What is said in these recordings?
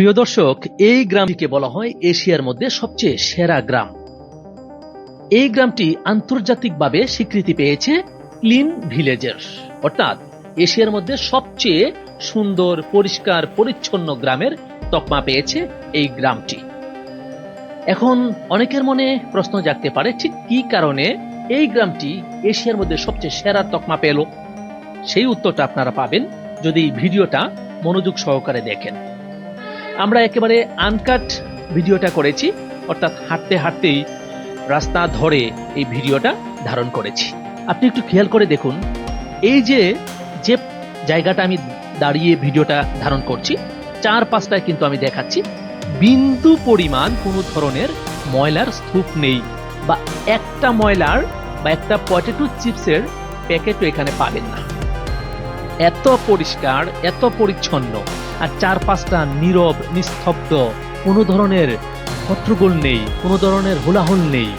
প্রিয় দর্শক, এই গ্রামটিকে বলা হয় এশিয়ার মধ্যে সবচেয়ে সেরা গ্রাম। এই গ্রামটি আন্তর্জাতিকভাবে স্বীকৃতি পেয়েছে ক্লিন ভিলেজের। অর্থাৎ এশিয়ার মধ্যে সবচেয়ে সুন্দর, পরিষ্কার, পরিচ্ছন্ন গ্রামের তকমা পেয়েছে এই গ্রামটি। এখন অনেকের মনে প্রশ্ন জাগতে পারে, ঠিক কি কারণে এই গ্রামটি এশিয়ার মধ্যে সবচেয়ে সেরা তকমা পেল? সেই উত্তরটা আপনারা পাবেন যদি ভিডিওটা মনোযোগ সহকারে দেখেন। আমরা একেবারে আনকাট ভিডিওটা করেছি, অর্থাৎ হাঁটতে হাঁটতেই রাস্তা ধরে এই ভিডিওটা ধারণ করেছি। আপনি একটু খেয়াল করে দেখুন, এই যে যে জায়গাটা আমি দাঁড়িয়ে ভিডিওটা ধারণ করছি চার পাঁচটায় কিন্তু আমি দেখাচ্ছি, বিন্দু পরিমাণ কোনো ধরনের ময়লার স্তূপ নেই বা একটা ময়লার বা একটা পটেটো চিপসের প্যাকেটও এখানে পাবেন না। এত পরিষ্কার, এত পরিচ্ছন্ন, আর চার পাঁচটা নীরব, নিস্তব্ধ। কোনো ধরনের হট্টগোল নেই, কোনো ধরনের হোলাহল নেই।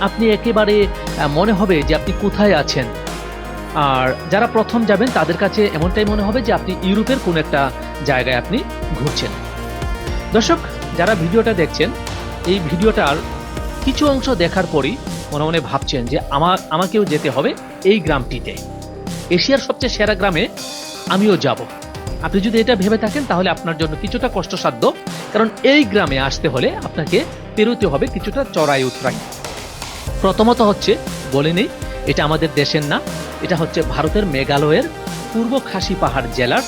আপনি একেবারে মনে হবে যে আপনি কোথায় আছেন। আর যারা প্রথম যাবেন, তাদের কাছে এমনটাই মনে হবে যে আপনি ইউরোপের কোনো একটা জায়গায় আপনি ঘুরছেন। দর্শক, যারা ভিডিওটা দেখছেন, এই ভিডিওটার কিছু অংশ দেখার পরই মনে মনে ভাবছেন যে আমার আমাকেও যেতে হবে এই গ্রামটিতে। এশিয়ার সবচেয়ে সেরা গ্রামে আমিও যাব। আপনি যদি এটা ভেবে থাকেন, তাহলে আপনার জন্য কিছুটা কষ্টসাধ্য, কারণ এই গ্রামে আসতে হলে আপনাকে পেরোতে হবে কিছুটা চড়াই উতরাই। প্রথমত হচ্ছে, বলে নেই, এটা আমাদের দেশের না, এটা হচ্ছে ভারতের মেঘালয়ের পূর্ব খাসি পাহাড় জেলার,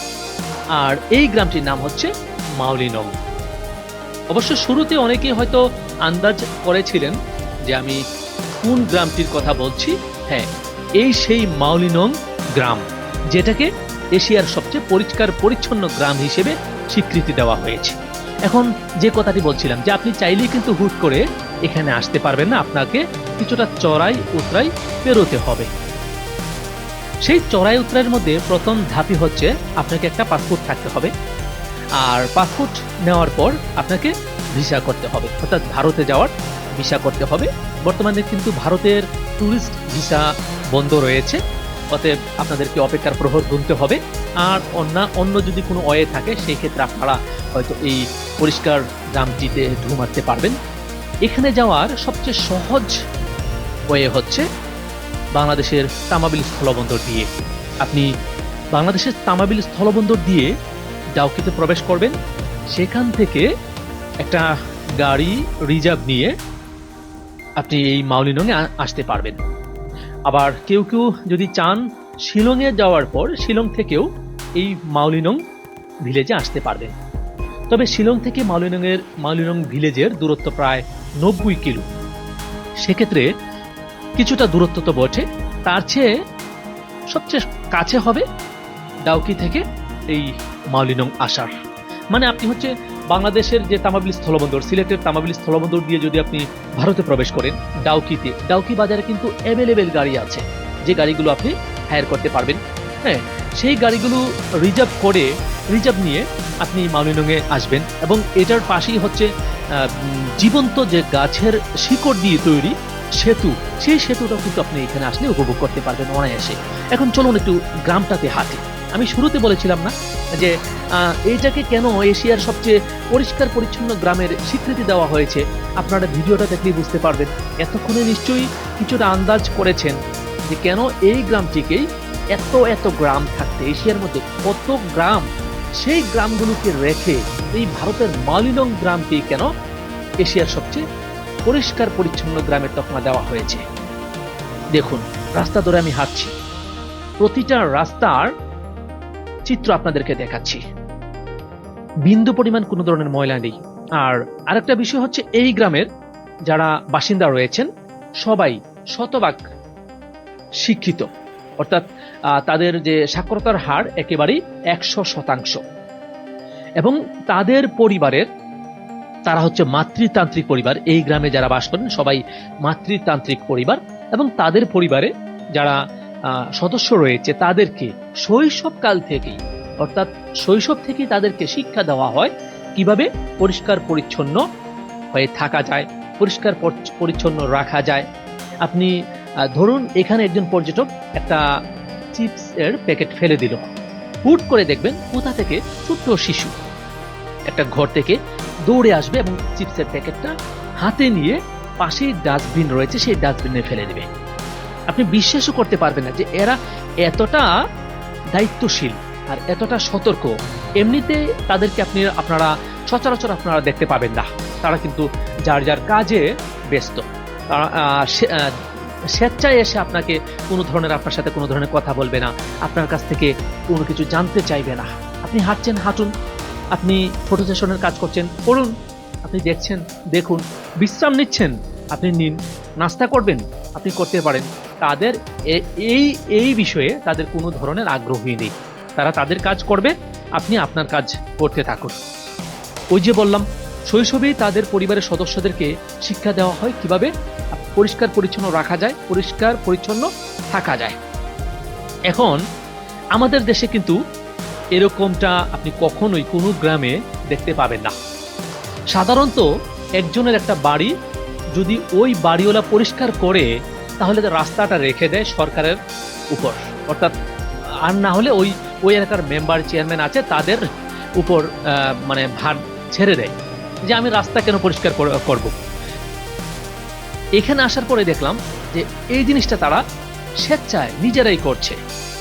আর এই গ্রামটির নাম হচ্ছে মাউলিনং অবশ্য শুরুতে অনেকেই হয়তো আন্দাজ করেছিলেন যে আমি কোন গ্রামটির কথা বলছি। হ্যাঁ এই সেই মাউলিনং গ্রাম, যেটাকে এশিয়ার সবচেয়ে পরিষ্কার পরিচ্ছন্ন গ্রাম হিসেবে স্বীকৃতি দেওয়া হয়েছে। এখন যে কথাটি বলছিলাম, যে আপনি চাইলেই কিন্তু হুট করে এখানে আসতে পারবেন না, আপনাকে কিছুটা চড়াই উতরাই পেরোতে হবে। সেই চড়াই উতরাইয়ের মধ্যে প্রথম ধাপই হচ্ছে আপনাকে একটা পাসপোর্ট থাকতে হবে। আর পাসপোর্ট নেওয়ার পর আপনাকে ভিসা করতে হবে, অর্থাৎ ভারতে যাওয়ার ভিসা করতে হবে। বর্তমানে কিন্তু ভারতের ট্যুরিস্ট ভিসা বন্ধ রয়েছে। অতএব আপনাদেরকে অপেক্ষার প্রহর গুনতে হবে। আর অন্য অন্য যদি কোনো ওয়ে থাকে সেই ক্ষেত্রে আপনারা হয়তো এই পরিষ্কার গ্রামটিতে ঢু মারতে পারবেন। এখানে যাওয়ার সবচেয়ে সহজ ওয়ে হচ্ছে বাংলাদেশের তামাবিল স্থলবন্দর দিয়ে। আপনি বাংলাদেশের তামাবিল স্থলবন্দর দিয়ে ডাউকিতে প্রবেশ করবেন। সেখান থেকে একটা গাড়ি রিজার্ভ নিয়ে আপনি এই মাউলিনংয়ে আসতে পারবেন। আবার কেউ কেউ যদি চান শিলংয়ে যাওয়ার পর শিলং থেকেও এই মাউলিনং ভিলেজে আসতে পারবেন। তবে শিলং থেকে মাউলিনংয়ের মাউলিনং ভিলেজের দূরত্ব প্রায় নব্বই কিলো। সেক্ষেত্রে কিছুটা দূরত্ব তো বটে। তার চেয়ে সবচেয়ে কাছে হবে ডাউকি থেকে এই মাউলিনং আসার। মানে আপনি হচ্ছে বাংলাদেশের যে তামাবিল স্থলবন্দর, সিলেটের তামাবিল স্থলবন্দর দিয়ে যদি আপনি ভারতে প্রবেশ করেন, ডাউকিতে, ডাউকি বাজারে কিন্তু অ্যাভেলেবেল গাড়ি আছে। যে গাড়িগুলো আপনি হায়ার করতে পারবেন। হ্যাঁ সেই গাড়িগুলো রিজার্ভ করে রিজার্ভ নিয়ে আপনি মাউলিনংয়ে আসবেন এবং এটার পাশেই হচ্ছে জীবন্ত যে গাছের শিকড় দিয়ে তৈরি সেতু, সেই সেতুটাও কিন্তু আপনি এখানে আসলে উপভোগ করতে পারবেন অনায়াসে। এখন চলুন একটু গ্রামটাতে হাঁটি। আমি শুরুতে বলেছিলাম না যে এইটাকে কেন এশিয়ার সবচেয়ে পরিষ্কার পরিচ্ছন্ন গ্রামের স্বীকৃতি দেওয়া হয়েছে? আপনারা ভিডিওটা দেখলেই বুঝতে পারবেন। এতক্ষণে নিশ্চয়ই কিছুটা আন্দাজ করেছেন যে কেন এই গ্রামটিকেই এত এত গ্রাম থাকতে, এশিয়ার মধ্যে কত গ্রাম? সেই গ্রামগুলোকে রেখে এই ভারতের মালিনং গ্রামটি কেন এশিয়ার সবচেয়ে পরিষ্কার পরিচ্ছন্ন গ্রামের তকমা দেওয়া হয়েছে? দেখুন, রাস্তা ধরে আমি হাঁটছি। প্রতিটা রাস্তার চিত্র আপনাদেরকে দেখাচ্ছি। বিন্দু পরিমাণ কোনো ধরনের ময়লা নেই। আর আরেকটা বিষয় হচ্ছে এই গ্রামের যারা বাসিন্দা রয়েছেন, সবাই শতভাগ শিক্ষিত। অর্থাৎ তাদের যে সাক্ষরতার হার একেবারেই একশো শতাংশ। এবং তাদের পরিবারের, তারা হচ্ছে মাতৃতান্ত্রিক পরিবার। এই গ্রামে যারা বাস করেন, সবাই মাতৃতান্ত্রিক পরিবার। এবং তাদের পরিবারে যারা সদস্য রয়েছে তাদেরকে শৈশবকাল থেকেই, অর্থাৎ শৈশব থেকেই তাদেরকে শিক্ষা দেওয়া হয় কীভাবে পরিষ্কার পরিচ্ছন্ন হয়ে থাকা যায়, পরিষ্কার পরিচ্ছন্ন রাখা যায়। আপনি ধরুন এখানে একজন পর্যটক একটা চিপস এর প্যাকেট ফেলে দিল। হুট করে দেখবেন কোথা থেকে ছোট্ট শিশু একটা ঘর থেকে দৌড়ে আসবে এবং চিপসের প্যাকেটটা হাতে নিয়ে পাশেই ডাস্টবিন রয়েছে, সেই ডাস্টবিনে ফেলে দেবে। আপনি বিশ্বাসও করতে পারবেন না যে এরা এতটা দায়িত্বশীল আর এতটা সতর্ক। এমনিতে তাদেরকে আপনি, আপনারা সচরাচর আপনারা দেখতে পাবেন না। তারা কিন্তু যার যার কাজে ব্যস্ত। স্বেচ্ছায় এসে আপনাকে কোনো ধরনের, আপনার সাথে কোনো ধরনের কথা বলবে না। আপনার কাছ থেকে কোনো কিছু জানতে চাইবে না। আপনি হাঁটছেন, হাঁটুন, আপনি ফটো সেশনের কাজ করছেন করুন আপনি দেখছেন, দেখুন, বিশ্রাম নিচ্ছেন, আপনি নিন, নাস্তা করবেন, আপনি করতে পারেন। তাদের এই এই বিষয়ে তাদের কোনো ধরনের আগ্রহী নেই। তারা তাদের কাজ করবে, আপনি আপনার কাজ করতে থাকুন। ওই যে বললাম শৈশবেই তাদের পরিবারের সদস্যদেরকে শিক্ষা দেওয়া হয় কীভাবে? পরিষ্কার পরিচ্ছন্ন রাখা যায়, পরিষ্কার পরিচ্ছন্ন থাকা যায়। এখন আমাদের দেশে কিন্তু এরকমটা আপনি কখনোই কোনো গ্রামে দেখতে পাবেন না। সাধারণত একজনের একটা বাড়ি যদি ওই বাড়িওয়ালা পরিষ্কার করে তাহলে রাস্তাটা রেখে দেয় সরকারের উপর। অর্থাৎ, আর না হলে ওই ওই এলাকার মেম্বার চেয়ারম্যান আছে, তাদের উপর মানে ভার ছেড়ে দেয়। যে আমি রাস্তা কেন পরিষ্কার কর- করব? এখানে আসার পরে দেখলাম যে এই জিনিসটা তারা স্বেচ্ছায় নিজেরাই করছে।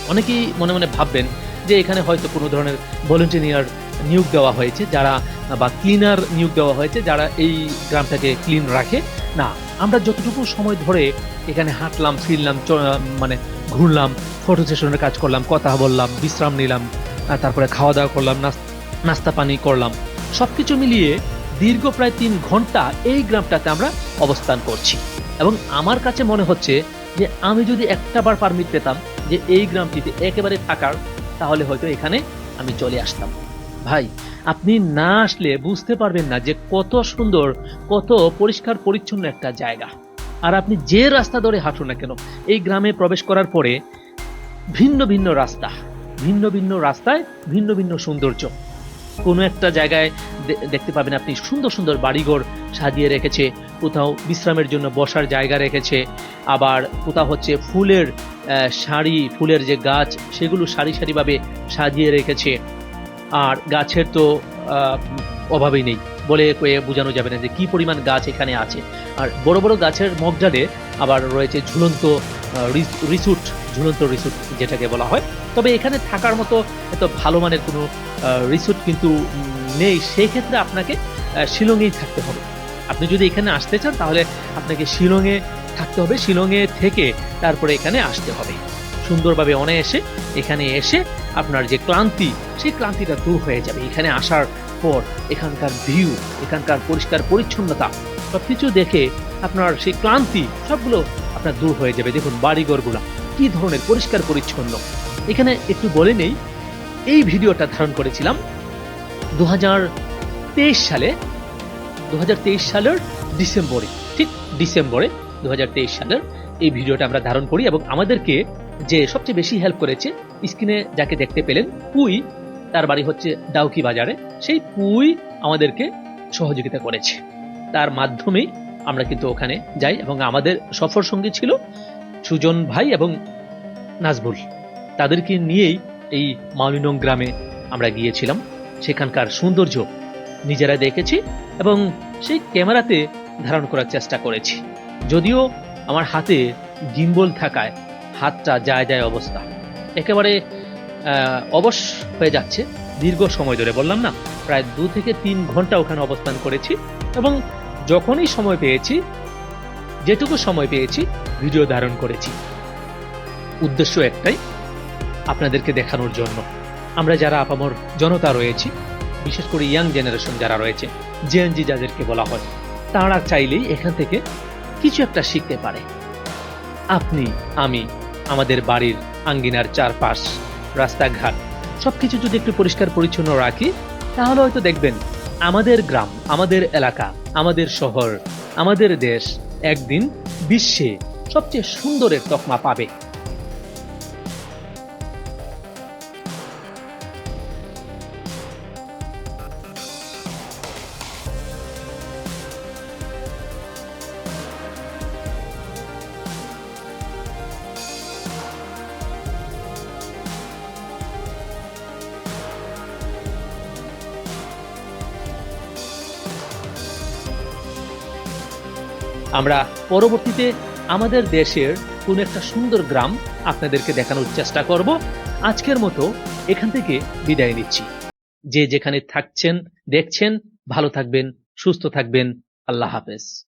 অনেকেই মনে মনে ভাববেন যে এখানে হয়তো কোনো ধরনের ভলেন্টিয়ার নিয়োগ দেওয়া হয়েছে, যারা বা ক্লিনার নিয়োগ দেওয়া হয়েছে, যারা এই গ্রামটাকে ক্লিন রাখে। না আমরা যতটুকু সময় ধরে এখানে হাঁটলাম, ফিরলাম মানে ঘুরলাম ফটো সেশনের কাজ করলাম, কথা বললাম, বিশ্রাম নিলাম তারপরে খাওয়া দাওয়া করলাম, নাস- নাস্তা পানি করলাম, সবকিছু মিলিয়ে দীর্ঘ প্রায় তিন ঘণ্টা এই গ্রামটাতে আমরা অবস্থান করছি। এবং আমার কাছে মনে হচ্ছে যে আমি যদি একটা বার পারমিট পেতাম যে এই গ্রামটিতে একেবারে থাকার, তাহলে হয়তো এখানে আমি চলে আসতাম। ভাই, আপনি না আসলে বুঝতে পারবেন না যে কত সুন্দর, কত পরিষ্কার পরিচ্ছন্ন একটা জায়গা। আর আপনি যে রাস্তা ধরে হাঁটুন না কেন, এই গ্রামে প্রবেশ করার পরে ভিন্ন ভিন্ন রাস্তা, ভিন্ন ভিন্ন রাস্তায় ভিন্ন ভিন্ন সৌন্দর্য। কোনো একটা জায়গায় দেখতে পাবেন আপনি সুন্দর সুন্দর বাড়িঘর সাজিয়ে রেখেছে, কোথাও বিশ্রামের জন্য বসার জায়গা রেখেছে, আবার কোথাও হচ্ছে ফুলের সারি ফুলের যে গাছ, সেগুলো সারি সারিভাবে সাজিয়ে রেখেছে। আর গাছের তো অভাবই নেই। বলে বোঝানো যাবে না যে কি পরিমাণ গাছ এখানে আছে। আর বড় বড় গাছের মগডালে আবার রয়েছে ঝুলন্ত রিসুট ঝুলন্ত রিসুট যেটাকে বলা হয়। তবে এখানে থাকার মতো এত ভালো মানের কোনো রিসুট কিন্তু নেই। সেই ক্ষেত্রে আপনাকে শিলংয়েই থাকতে হবে। আপনি যদি এখানে আসতে চান তাহলে আপনাকে শিলংয়ে থাকতে হবে। শিলংয়ে থেকে তারপরে এখানে আসতে হবে। সুন্দরভাবে অনায়াসে এখানে এসে আপনার যে ক্লান্তি, সেই ক্লান্তিটা দূর হয়ে যাবে। এখানে আসার পর এখানকার ভিউ এখানকার পরিষ্কার পরিচ্ছন্নতা, সবকিছু দেখে আপনার সেই ক্লান্তি, সবগুলো আপনার দূর হয়ে যাবে। দেখুন বাড়িঘরগুলা, কি ধরনের পরিষ্কার পরিচ্ছন্ন। এখানে একটু বলে নেই, এই ভিডিওটা ধারণ করেছিলাম দু হাজার তেইশ সালে দু হাজার তেইশ সালের ডিসেম্বরে, ঠিক ডিসেম্বরে দু হাজার তেইশ সালের এই ভিডিওটা আমরা ধারণ করি এবং আমাদেরকে যে সবচেয়ে বেশি হেল্প করেছে স্ক্রিনে যাকে দেখতে পেলেন পুই, তার বাড়ি হচ্ছে ডাউকি বাজারে। সেই পুই আমাদেরকে সহযোগিতা করেছে। তার মাধ্যমেই আমরা কিন্তু ওখানে যাই এবং আমাদের সফর সঙ্গী ছিল সুজন ভাই এবং নাজবুল তাদেরকে নিয়েই এই মাউলিনং গ্রামে আমরা গিয়েছিলাম। সেখানকার সৌন্দর্য নিজেরা দেখেছি এবং সেই ক্যামেরাতে ধারণ করার চেষ্টা করেছি। যদিও আমার হাতে গিম্বল থাকায় হাতটা যায় যায় অবস্থা। একেবারে অবশ হয়ে যাচ্ছে। দীর্ঘ সময় ধরে বললাম না, প্রায় দু থেকে তিন ঘণ্টা ওখানে অবস্থান করেছি এবং যখনই সময় পেয়েছি, যেটুকু সময় পেয়েছি, ভিডিও ধারণ করেছি। উদ্দেশ্য একটাই, আপনাদেরকে দেখানোর জন্য। আমরা যারা আপামর জনতা রয়েছি, বিশেষ করে ইয়াং জেনারেশন যারা রয়েছে, জেএনজি যাদেরকে বলা হয়, তারা চাইলেই এখান থেকে কিছু একটা শিখতে পারে। আপনি, আমি আমাদের বাড়ির আঙ্গিনার চারপাশ, রাস্তাঘাট, সবকিছু যদি একটু পরিষ্কার পরিচ্ছন্ন রাখি, তাহলে হয়তো দেখবেন আমাদের গ্রাম, আমাদের এলাকা, আমাদের শহর, আমাদের দেশ একদিন বিশ্বে সবচেয়ে সুন্দরের তকমা পাবে। আমরা পরবর্তীতে আমাদের দেশের কোন একটা সুন্দর গ্রাম আপনাদেরকে দেখানোর চেষ্টা করব। আজকের মতো এখান থেকে বিদায় নিচ্ছি। যে যেখানে থাকছেন, দেখছেন, ভালো থাকবেন, সুস্থ থাকবেন, আল্লাহ হাফেজ।